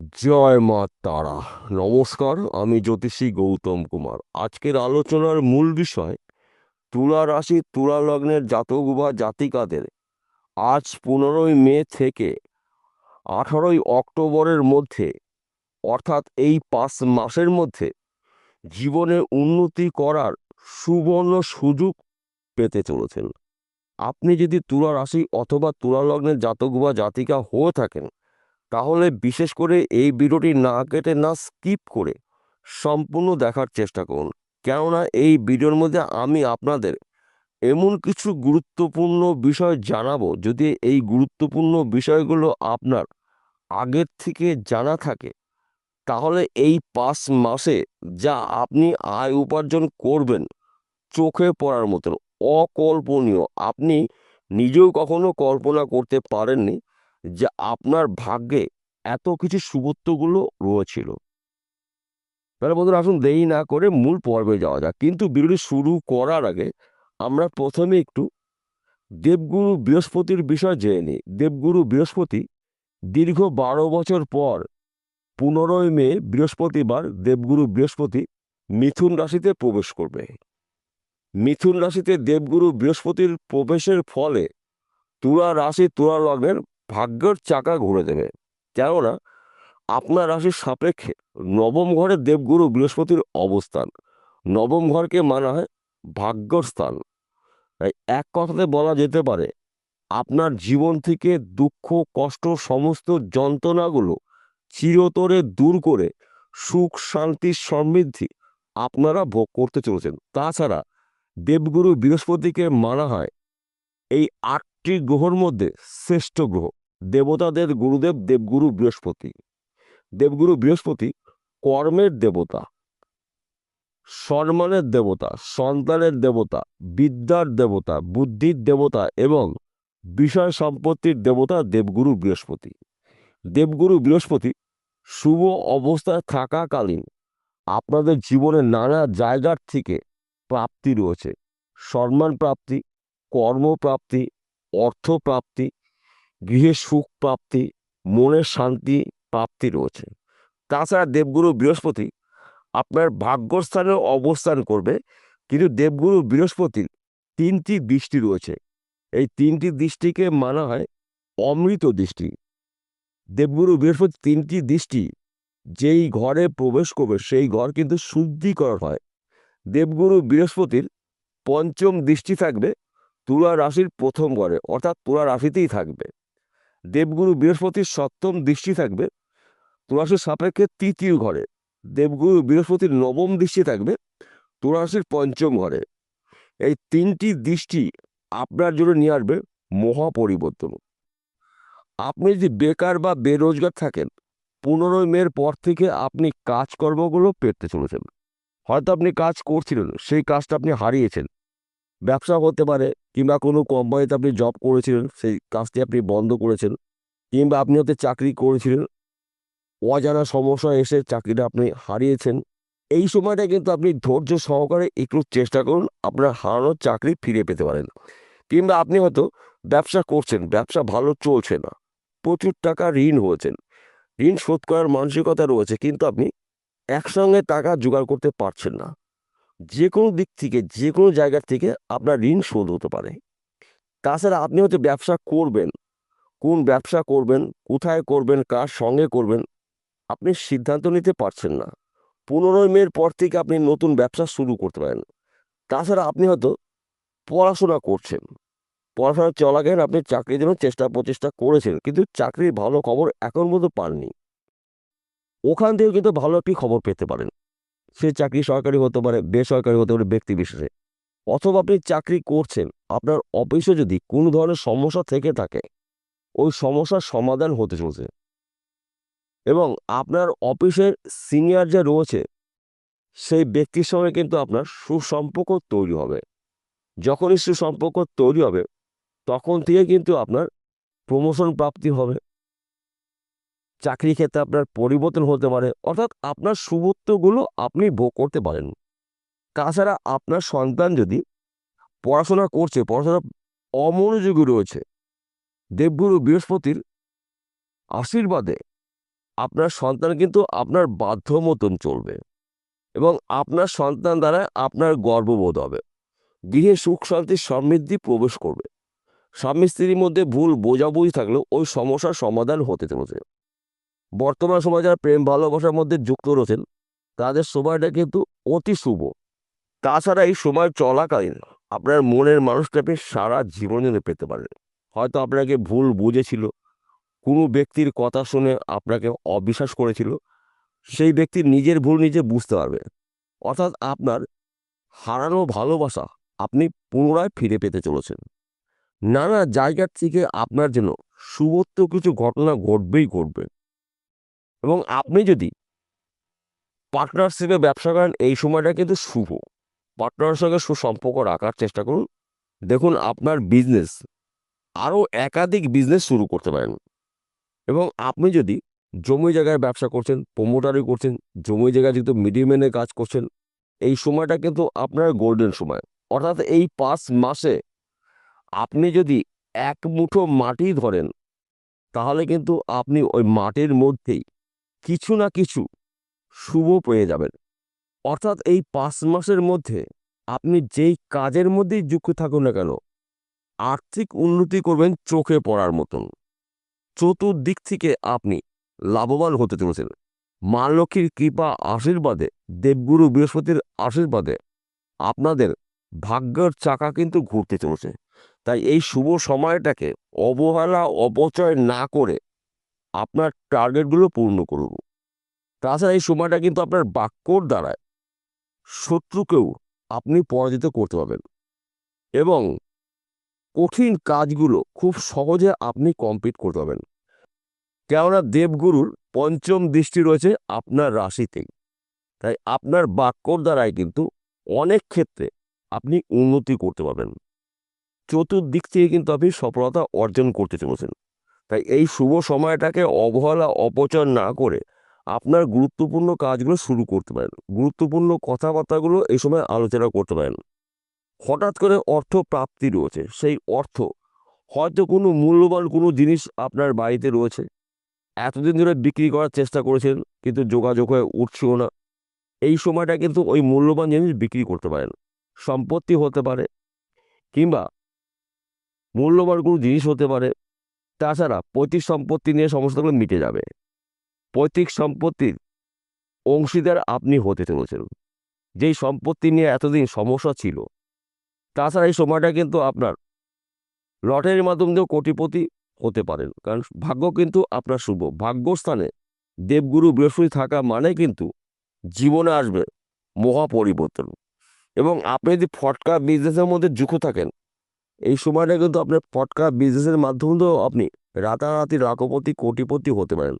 জয় মা তারা। নমস্কার, আমি জ্যোতিষী গৌতম কুমার। আজকের আলোচনার মূল বিষয়, তুলা রাশি, তুলা লগ্নের জাতক বা জাতিকাদের। আজ পনেরোই মে থেকে আঠারোই অক্টোবরের মধ্যে, অর্থাৎ এই পাঁচ মাসের মধ্যে, জীবনে উন্নতি করার সুবর্ণ সুযোগ পেতে চলেছেন। আপনি যদি তুলা রাশি অথবা তুলা লগ্নের জাতক বা জাতিকা হয়ে থাকেন তাহলে বিশেষ করে এই ভিডিওটি না কেটে না স্কিপ করে সম্পূর্ণ দেখার চেষ্টা করুন। কেননা এই ভিডিওর মধ্যে আমি আপনাদের এমন কিছু গুরুত্বপূর্ণ বিষয় জানাব যদি এই গুরুত্বপূর্ণ বিষয়গুলো আপনার আগের থেকে জানা থাকে, তাহলে এই পাঁচ মাসে যা আপনি আয় উপার্জন করবেন চোখে পড়ার মতন অকল্পনীয়। আপনি নিজেও কখনো কল্পনা করতে পারেননি যে আপনার ভাগ্যে এত কিছু শুভত্বগুলো রয়েছিল। তাহলে বন্ধুরা আসুন দেরি না করে মূল পর্বে যাওয়া যাক। কিন্তু ভিডিওটি শুরু করার আগে আমরা প্রথমে একটু দেবগুরু বৃহস্পতির বিষয় জেনে নিই। দেবগুরু বৃহস্পতি দীর্ঘ বারো বছর পর পনেরোই মে বৃহস্পতিবার দেবগুরু বৃহস্পতি মিথুন রাশিতে প্রবেশ করবে। মিথুন রাশিতে দেবগুরু বৃহস্পতির প্রবেশের ফলে তুলা রাশি তুলা লগ্নের ভাগ্যের চাকা ঘুরে দেবে। কেননা আপনার রাশির সাপেক্ষে নবম ঘরে দেবগুরু বৃহস্পতির অবস্থান। নবম ঘরকে মানা হয় ভাগ্যর স্থান। তাই এক কথাতে বলা যেতে পারে, আপনার জীবন থেকে দুঃখ, কষ্ট, সমস্ত যন্ত্রণাগুলো চিরতরে দূর করে সুখ, শান্তি, সমৃদ্ধি আপনারা ভোগ করতে চলেছেন। তাছাড়া দেবগুরু বৃহস্পতিকে মানা হয় এই আটটি গ্রহর মধ্যে শ্রেষ্ঠ গ্রহ। দেবতাদের গুরুদেব দেবগুরু বৃহস্পতি। দেবগুরু বৃহস্পতি কর্মের দেবতা, সম্মানের দেবতা, সন্তানের দেবতা, বিদ্যার দেবতা, বুদ্ধির দেবতা এবং বিষয় সম্পত্তির দেবতা দেবগুরু বৃহস্পতি। দেবগুরু বৃহস্পতি শুভ অবস্থায় থাকাকালীন আপনাদের জীবনে নানা জায়গার থেকে প্রাপ্তি রয়েছে। সম্মান প্রাপ্তি, কর্মপ্রাপ্তি, অর্থপ্রাপ্তি গৃহে সুখ প্রাপ্তি, মনের শান্তি প্রাপ্তি রয়েছে। তাছাড়া দেবগুরু বৃহস্পতি আপনার ভাগ্যস্থানে অবস্থান করবে, কিন্তু দেবগুরু বৃহস্পতির তিনটি দৃষ্টি রয়েছে। এই তিনটি দৃষ্টিকে মানা হয় অমৃত দৃষ্টি। দেবগুরু বৃহস্পতি তিনটি দৃষ্টি যেই ঘরে প্রবেশ করবে, সেই ঘর কিন্তু শুদ্ধিকরণ হয়। দেবগুরু বৃহস্পতির পঞ্চম দৃষ্টি থাকবে তুলা রাশির প্রথম ঘরে, অর্থাৎ তুলা রাশিতেই থাকবে। দেবগুরু বৃহস্পতির সপ্তম দৃষ্টি থাকবে। তুলারাশির সাপেক্ষে তৃতীয় ঘরে। দেবগুরু বৃহস্পতির নবম দৃষ্টি থাকবে, তুলারাশির পঞ্চম ঘরে। এই তিনটি দৃষ্টি আপনার জন্য নিয়ে আসবে মহা পরিবর্তন আপনি যদি বেকার বা বেরোজগার থাকেন, পনেরোই মের পর থেকে আপনি কাজকর্মগুলো পেতে চলেছেন। হয়তো আপনি কাজ করছিলেন, সেই কাজটা আপনি হারিয়েছেন। ব্যবসা হতে পারে কিংবা কোনো কোম্পানিতে আপনি জব করেছিলেন, সেই কাজটি আপনি বন্ধ করেছেন কিংবা আপনি হয়তো চাকরি করেছিলেন। অজানা সমস্যা এসে চাকরিটা আপনি হারিয়েছেন। এই সময়টা কিন্তু আপনি ধৈর্য সহকারে একটু চেষ্টা করুন, আপনার হারানোর চাকরি ফিরে পেতে পারেন। কিংবা আপনি হয়তো ব্যবসা করছেন, ব্যবসা ভালো চলছে না, প্রচুর টাকা ঋণ হয়েছেন। ঋণ শোধ করার মানসিকতা রয়েছে, কিন্তু আপনি একসঙ্গে টাকা জোগাড় করতে পারছেন না। যে কোনো দিক থেকে যে কোনো জায়গার থেকে আপনার ঋণ শোধ হতে পারে। তাছাড়া আপনি হয়তো ব্যবসা করবেন। কোন ব্যবসা করবেন, কোথায় করবেন, কার সঙ্গে করবেন, আপনি সিদ্ধান্ত নিতে পারছেন না। পনেরোই মের পর থেকে আপনি নতুন ব্যবসা শুরু করতে পারেন। তাছাড়া আপনি হয়তো পড়াশোনা করছেন। পড়াশোনা চলাকালীন আপনি চাকরির জন্য চেষ্টা প্রচেষ্টা করেছেন, কিন্তু চাকরির ভালো খবর এখন পর্যন্ত পাননি। ওখান থেকেও কিন্তু ভালো একটি খবর পেতে পারেন। সে চাকরি সরকারি হতে পারে, বেসরকারি হতে পারে, ব্যক্তি বিশেষে। অথবা আপনি চাকরি করছেন, আপনার অফিসে যদি কোনো ধরনের সমস্যা থেকে থাকে, ওই সমস্যার সমাধান হতে চলছে। এবং আপনার অফিসের সিনিয়র যে রয়েছে, সেই ব্যক্তির সঙ্গে কিন্তু আপনার সুসম্পর্ক তৈরি হবে। যখনই সুসম্পর্ক তৈরি হবে, তখন থেকে কিন্তু আপনার প্রমোশন প্রাপ্তি হবে। চাকরি ক্ষেত্রে আপনার পরিবর্তন হতে পারে। অর্থাৎ আপনার শুভত্বগুলো আপনি ভোগ করতে পারেন। তাছাড়া আপনার সন্তান যদি পড়াশোনা করছে পড়াশোনা অমনোযোগী রয়েছে, দেবগুরু বৃহস্পতির আশীর্বাদে আপনার সন্তান কিন্তু আপনার বাধ্য মতন চলবে এবং আপনার সন্তান দ্বারা আপনার গর্ববোধ হবে। গৃহে সুখ, শান্তি, সমৃদ্ধি প্রবেশ করবে। স্বামী স্ত্রীর মধ্যে ভুল বোঝাবুঝি থাকলেও ওই সমস্যার সমাধান হতে চলেছে। বর্তমান সময়ে যারা প্রেম ভালোবাসার মধ্যে যুক্ত রয়েছেন, তাদের সময়টা কিন্তু অতি শুভ। তাছাড়া এই সময় চলাকালীন আপনার মনের মানুষটা আপনি সারা জীবন জন্য পেতে পারেন। হয়তো আপনাকে ভুল বুঝেছিল, কোনো ব্যক্তির কথা শুনে আপনাকে অবিশ্বাস করেছিল, সেই ব্যক্তি নিজের ভুল নিজে বুঝতে পারবে। অর্থাৎ আপনার হারানো ভালোবাসা আপনি পুনরায় ফিরে পেতে চলেছেন। নানা জায়গার থেকে আপনার জন্য শুভত্ব কিছু ঘটনা ঘটবেই ঘটবে। এবং আপনি যদি পার্টনারশিপে ব্যবসা করেন, এই সময়টা কিন্তু শুভ। পার্টনারের সঙ্গে সুসম্পর্ক রাখার চেষ্টা করুন। দেখুন, আপনার বিজনেস আরও একাধিক বিজনেস শুরু করতে পারেন। এবং আপনি যদি জমি জায়গায় ব্যবসা করছেন প্রমোটারি করছেন, জমি জায়গায় যেহেতু মিডিয়ামেনের কাজ করছেন, এই সময়টা কিন্তু আপনার গোল্ডেন সময়। অর্থাৎ এই পাঁচ মাসে আপনি যদি এক মুঠো মাটি ধরেন, তাহলে কিন্তু আপনি ওই মাটির মধ্যেই কিছু না কিছু শুভ পেয়ে যাবেন। অর্থাৎ এই পাঁচ মাসের মধ্যে আপনি যেই কাজের মধ্যেই যুক্ত থাকুন না কেন, আর্থিক উন্নতি করবেন চোখে পড়ার মতন। চতুর্দিক থেকে আপনি লাভবান হতে চলেছেন। মা লক্ষ্মীর কৃপা আশীর্বাদে, দেবগুরু বৃহস্পতির আশীর্বাদে আপনাদের ভাগ্যের চাকা কিন্তু ঘুরতে চলেছে। তাই এই শুভ সময়টাকে অবহেলা, অপচয় না করে আপনার টার্গেটগুলো পূর্ণ করুন। তাছাড়া এই সময়টা কিন্তু আপনার বাক্যর দ্বারায় শত্রুকেও আপনি পরাজিত করতে পারবেন। এবং কঠিন কাজগুলো খুব সহজে আপনি কমপ্লিট করতে পারবেন। কেননা দেবগুরুর পঞ্চম দৃষ্টি রয়েছে আপনার রাশিতেই তাই আপনার বাক্যর দ্বারাই কিন্তু অনেক ক্ষেত্রে আপনি উন্নতি করতে পারবেন। চতুর্দিক থেকে কিন্তু আপনি সফলতা অর্জন করতে চলেছেন। তাই এই শুভ সময়টাকে অবহেলা, অপচয় না করে আপনার গুরুত্বপূর্ণ কাজগুলো শুরু করতে পারেন। গুরুত্বপূর্ণ কথাবার্তাগুলো এই সময় আলোচনা করতে পারেন। হঠাৎ করে অর্থ প্রাপ্তি রয়েছে। সেই অর্থ হয়তো কোনো মূল্যবান কোনো জিনিস আপনার বাড়িতে রয়েছে। এতদিন ধরে বিক্রি করার চেষ্টা করেছেন কিন্তু যোগাযোগ হয়ে উঠছিল না। এই সময়টা কিন্তু ওই মূল্যবান জিনিস বিক্রি করতে পারেন। সম্পত্তি হতে পারে কিংবা মূল্যবান কোনো জিনিস হতে পারে। তাছাড়া পৈতৃক সম্পত্তি নিয়ে সমস্যাগুলো মিটে যাবে। পৈতৃক সম্পত্তির অংশীদার আপনি হতে চলেছেন। যেই সম্পত্তি নিয়ে এতদিন সমস্যা ছিল, তাছাড়া এই সময়টা কিন্তু আপনার লটারির মাধ্যম দিয়েও কোটিপতি হতে পারেন। কারণ ভাগ্য কিন্তু আপনার শুভ। ভাগ্যস্থানে দেবগুরু বৃহস্পতি থাকা মানে কিন্তু জীবনে আসবে মহা পরিবর্তন এবং আপনি যদি ফটকা বিজনেসের মধ্যে যুক্ত থাকেন এই সময়টা কিন্তু আপনার ফটকা বিজনেসের মাধ্যমে তো আপনি রাতারাতি লাখপতি কোটিপতি হতে পারেন।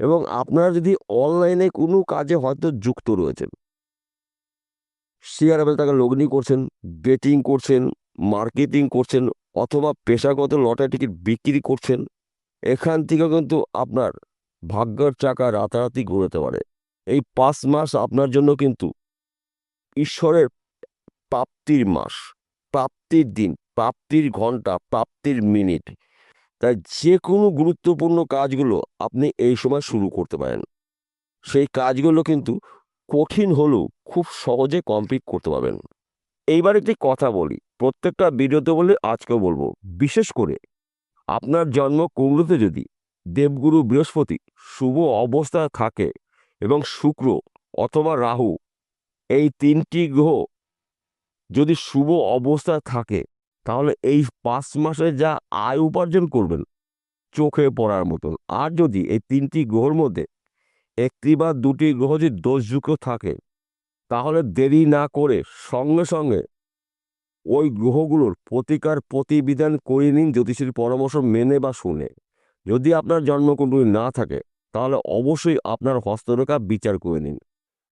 এবং আপনারা যদি অনলাইনে কোনো কাজে হয়তো যুক্ত রয়েছেন শেয়ার টাকা লগ্নি করছেন বেটিং করছেন মার্কেটিং করছেন, অথবা পেশাগত লটারি টিকিট বিক্রি করছেন, এখান থেকে কিন্তু আপনার ভাগ্যের চাকা রাতারাতি ঘুরতে পারে। এই পাঁচ মাস আপনার জন্য কিন্তু ঈশ্বরের প্রাপ্তির মাস, প্রাপ্তির দিন। প্রাপ্তির ঘণ্টা, প্রাপ্তির মিনিট। তাই যে কোনো গুরুত্বপূর্ণ কাজগুলো আপনি এই সময় শুরু করতে পারেন। সেই কাজগুলো কিন্তু কঠিন হলেও খুব সহজে কমপ্লিট করতে পারবেন। এইবার একটি কথা বলি, প্রত্যেকটা ভিডিওতে বলে আজকেও বলব। বিশেষ করে আপনার জন্ম কুণ্ডুতে যদি দেবগুরু বৃহস্পতি শুভ অবস্থায় থাকে এবং শুক্র অথবা রাহু এই তিনটি গ্রহ যদি শুভ অবস্থায় থাকে তাহলে এই পাঁচ মাসে যা আয় উপার্জন করবেন চোখে পড়ার মতন আর যদি এই তিনটি গ্রহর মধ্যে একটি বা দুটি গ্রহ যদি দোষযুক্ত থাকে, তাহলে দেরি না করে সঙ্গে সঙ্গে ওই গ্রহগুলোর প্রতিকার প্রতিবিধান করে নিন জ্যোতিষীর পরামর্শ মেনে বা শুনে। যদি আপনার জন্মকুণ্ডলী না থাকে, তাহলে অবশ্যই আপনার হস্তরেখা বিচার করে নিন।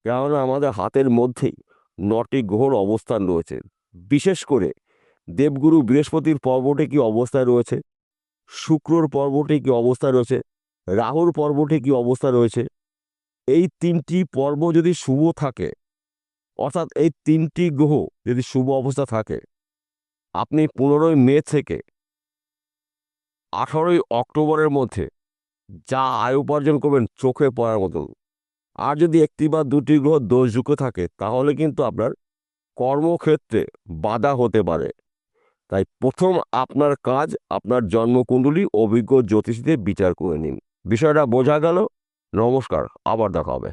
কেননা আমাদের হাতের মধ্যেই নটি গ্রহর অবস্থান রয়েছে। বিশেষ করে দেবগুরু বৃহস্পতির পর্বটে কি অবস্থায় রয়েছে? শুক্রর পর্বটে কি অবস্থায় রয়েছে? রাহুর পর্বটে কি অবস্থা রয়েছে? এই তিনটি পর্ব যদি শুভ থাকে, অর্থাৎ এই তিনটি গ্রহ যদি শুভ অবস্থা থাকে, আপনি পনেরোই মে থেকে আঠারোই অক্টোবরের মধ্যে যা আয় উপার্জন করবেন চোখে পড়ার মতন। আর যদি একটি বা দুটি গ্রহ দোষযুক্ত থাকে, তাহলে কিন্তু আপনার কর্মক্ষেত্রে বাধা হতে পারে। তাই প্রথম আপনার কাজ আপনার জন্মকুণ্ডলী অভিজ্ঞ জ্যোতিষীদের বিচার করে নিন। বিষয়টা বোঝা গেল। নমস্কার, আবার দেখা হবে।